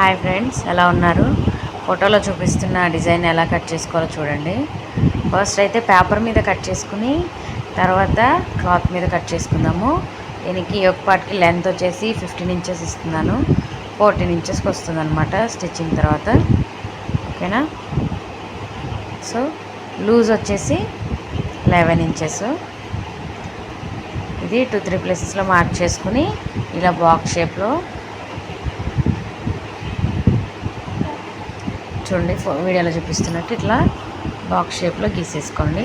Hi friends ఎలా ఉన్నారు? ఫోటోలో చూపిస్తున్న డిజైన్ ఎలా కట్ చేసుకోవాలో చూడండి. ఫస్ట్ అయితే పేపర్ మీద కట్ చేసుకుని తర్వాత క్లాత్ మీద కట్ చేసుకుందాము. దీనికి ఒక పాటికి లెంత్ వచ్చేసి ఫిఫ్టీన్ ఇంచెస్ ఇస్తున్నాను. ఫోర్టీన్ ఇంచెస్కి వస్తుంది అనమాట స్టిచ్చింగ్ తర్వాత. ఓకేనా? సో లూజ్ వచ్చేసి లెవెన్ ఇంచెస్. ఇది టూ త్రీ ప్లేసెస్లో మార్క్ చేసుకుని ఇలా బాక్స్ షేప్లో చూడండి వీడియోలో చూపిస్తున్నట్టు ఇట్లా బాక్స్ షేప్లో గీసేసుకోండి.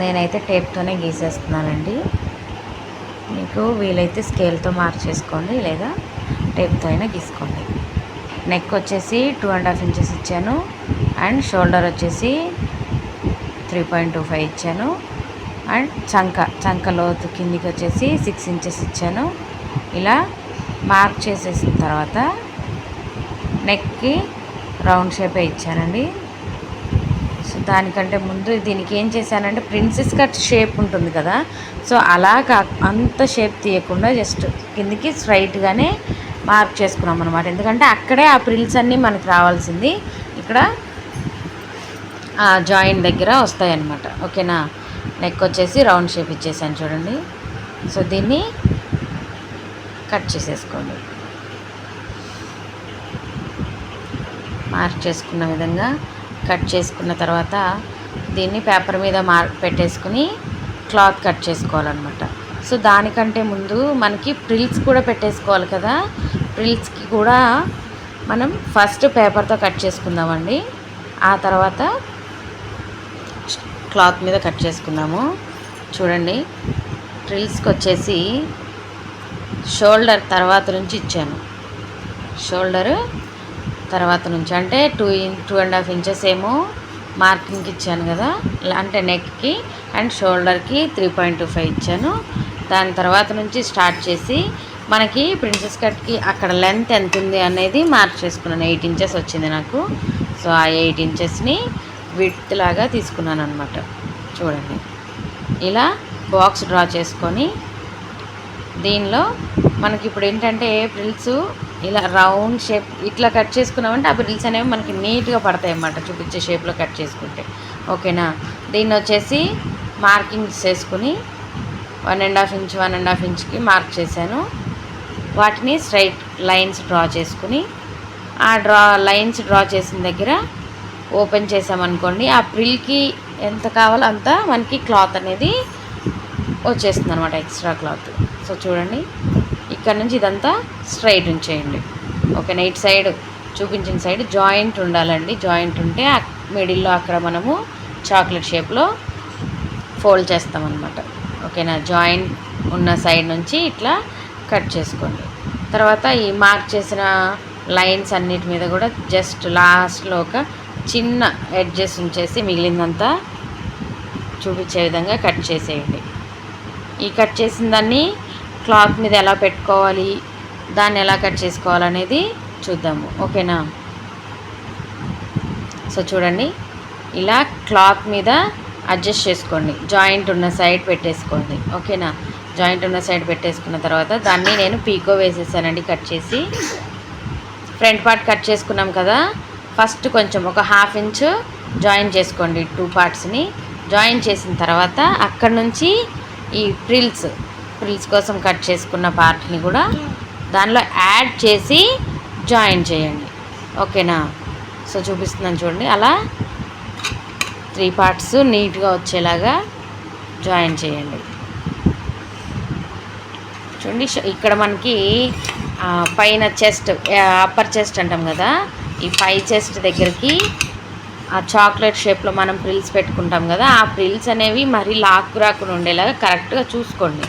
నేనైతే టేప్తోనే గీసేస్తున్నానండి. మీకు వీలైతే స్కేల్తో మార్క్ చేసుకోండి లేదా టేప్తో అయినా గీసుకోండి. నెక్ వచ్చేసి టూ అండ్ హాఫ్ ఇంచెస్ ఇచ్చాను అండ్ షోల్డర్ వచ్చేసి త్రీ పాయింట్ టూ ఫైవ్ ఇచ్చాను. అండ్ చంక చంక లోతు కిందికి వచ్చేసి సిక్స్ ఇంచెస్ ఇచ్చాను. ఇలా మార్క్ చేసేసిన తర్వాత నెక్కి రౌండ్ షేపే ఇచ్చానండి. సో దానికంటే ముందు దీనికి ఏం చేశానంటే ప్రిన్సెస్ కట్ షేప్ ఉంటుంది కదా. సో అలా కా అంత షేప్ తీయకుండా జస్ట్ కిందికి స్ట్రైట్గానే మార్క్ చేసుకున్నాం అనమాట ఎందుకంటే అక్కడే ఆ ప్రిల్స్ అన్నీ మనకు రావాల్సింది. ఇక్కడ జాయింట్ దగ్గర వస్తాయన్నమాట. ఓకేనా? నెక్ వచ్చేసి రౌండ్ షేప్ ఇచ్చేసాను చూడండి. సో దీన్ని కట్ చేసేసుకోండి. మార్క్ చేసుకున్న విధంగా కట్ చేసుకున్న తర్వాత దీన్ని పేపర్ మీద మార్క్ పెట్టేసుకుని క్లాత్ కట్ చేసుకోవాలన్నమాట. సో దానికంటే ముందు మనకి ప్రిల్స్ కూడా పెట్టేసుకోవాలి కదా. ప్రిల్స్కి కూడా మనం ఫస్ట్ పేపర్తో కట్ చేసుకుందామండి. ఆ తర్వాత క్లాత్ మీద కట్ చేసుకుందాము. చూడండి ట్రిల్స్కి వచ్చేసి షోల్డర్ తర్వాత నుంచి ఇచ్చాను. షోల్డర్ తర్వాత నుంచి అంటే two in two and half inches ఏమో మార్కింగ్కి ఇచ్చాను కదా అంటే నెక్కి అండ్ షోల్డర్కి త్రీ పాయింట్ టూ ఫైవ్ ఇచ్చాను. దాని తర్వాత నుంచి స్టార్ట్ చేసి మనకి ప్రిన్సెస్ కట్కి అక్కడ లెంత్ ఎంత ఉంది అనేది మార్క్ చేసుకున్నాను. ఎయిట్ ఇంచెస్ వచ్చింది నాకు. సో ఆ ఎయిట్ ఇంచెస్ని విడ్త్ లాగా తీసుకున్నాను అనమాట చూడండి. ఇలా బాక్స్ డ్రా చేసుకొని దీనిలో మనకి ఇప్పుడు ఏంటంటే ప్రిల్స్ ఇలా రౌండ్ షేప్ ఇట్లా కట్ చేసుకున్నామంటే ఆ ప్రిల్స్ అనేవి మనకి నీట్గా పడతాయి అన్నమాట చూపించే షేప్లో కట్ చేసుకుంటే. ఓకేనా? దీన్ని వచ్చేసి మార్కింగ్స్ చేసుకుని one and half inch one and half ఇంచ్కి mark చేశాను. వాటిని స్ట్రైట్ లైన్స్ డ్రా చేసుకుని ఆ డ్రా లైన్స్ డ్రా చేసిన దగ్గర ఓపెన్ చేసామనుకోండి ఆ ప్రిల్కి ఎంత కావాలో అంత మనకి క్లాత్ అనేది వచ్చేస్తుంది అనమాట ఎక్స్ట్రా క్లాత్. సో చూడండి ఇక్కడ నుంచి ఇదంతా స్ట్రైట్ ఉంచేయండి. ఓకేనా ఇటు సైడ్ చూపించిన సైడ్ జాయింట్ ఉండాలండి. జాయింట్ ఉంటే మిడిల్లో అక్కడ మనము చాక్లెట్ షేప్లో ఫోల్డ్ చేస్తామన్నమాట. ఓకేనా? జాయింట్ ఉన్న సైడ్ నుంచి ఇట్లా కట్ చేసుకోండి. తర్వాత ఈ మార్క్ చేసిన లైన్స్ అన్నిటి మీద కూడా జస్ట్ లాస్ట్లో ఒక చిన్న ఎడ్జెస్ ఉంచేసి మిగిలిందంతా చూపించే విధంగా కట్ చేసేయండి. ఈ కట్ చేసిన దాన్ని క్లాత్ మీద ఎలా పెట్టుకోవాలి దాన్ని ఎలా కట్ చేసుకోవాలనేది చూద్దాము. ఓకేనా? సో చూడండి ఇలా క్లాత్ మీద అడ్జస్ట్ చేసుకోండి. జాయింట్ ఉన్న సైడ్ పెట్టేసుకోండి. ఓకేనా? జాయింట్ ఉన్న సైడ్ పెట్టేసుకున్న తర్వాత దాన్ని నేను పీకో వేసేసానండి కట్ చేసి. ఫ్రంట్ పార్ట్ కట్ చేసుకున్నాం కదా ఫస్ట్ కొంచెం ఒక హాఫ్ ఇంచ్ జాయిన్ చేసుకోండి టూ పార్ట్స్ని జాయిన్ చేసిన తర్వాత అక్కడ నుంచి ఈ ప్రిల్స్ ప్రిల్స్ కోసం కట్ చేసుకున్న పార్ట్ని కూడా దానిలో యాడ్ చేసి జాయిన్ చేయండి. ఓకేనా? సో చూపిస్తున్నాను చూడండి. అలా త్రీ పార్ట్స్ నీట్గా వచ్చేలాగా జాయిన్ చేయండి. చూడండి ఇక్కడ మనకి పైన చెస్ట్ అప్పర్ చెస్ట్ అంటాం కదా ఈ పై చెస్ట్ దగ్గరికి ఆ చాక్లెట్ షేప్లో మనం ప్రిల్స్ పెట్టుకుంటాం కదా ఆ ప్రిల్స్ అనేవి మరీ లాక్కు రాకుండా ఉండేలాగా కరెక్ట్గా చూసుకోండి.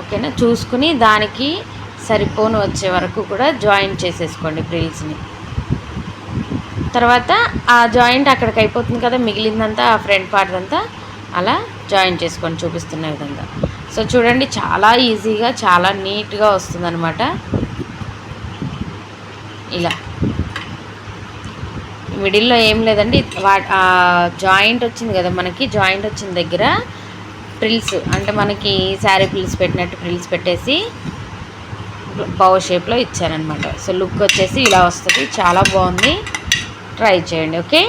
ఓకేనా చూసుకుని దానికి సరిపోను వచ్చే వరకు కూడా జాయింట్ చేసేసుకోండి ప్రిల్స్ని తర్వాత ఆ జాయింట్ అక్కడికి అయిపోతుంది కదా మిగిలిందంతా ఆ ఫ్రంట్ పార్ట్ అంతా అలా జాయింట్ చేసుకొని చూపిస్తున్న విధంగా. సో చూడండి చాలా ఈజీగా చాలా నీట్గా వస్తుందన్నమాట. ఇలా. మిడిల్లో ఏం లేదండి. వా జాయింట్ వచ్చింది కదా మనకి జాయింట్ వచ్చిన దగ్గర ప్రిల్స్ అంటే మనకి శారీ ఫ్రిల్స్ పెట్టినట్టు ప్రిల్స్ పెట్టేసి బౌ షేప్లో ఇచ్చానమాట సో లుక్ వచ్చేసి ఇలా వస్తుంది. చాలా బాగుంది. ట్రై చేయండి ఓకే?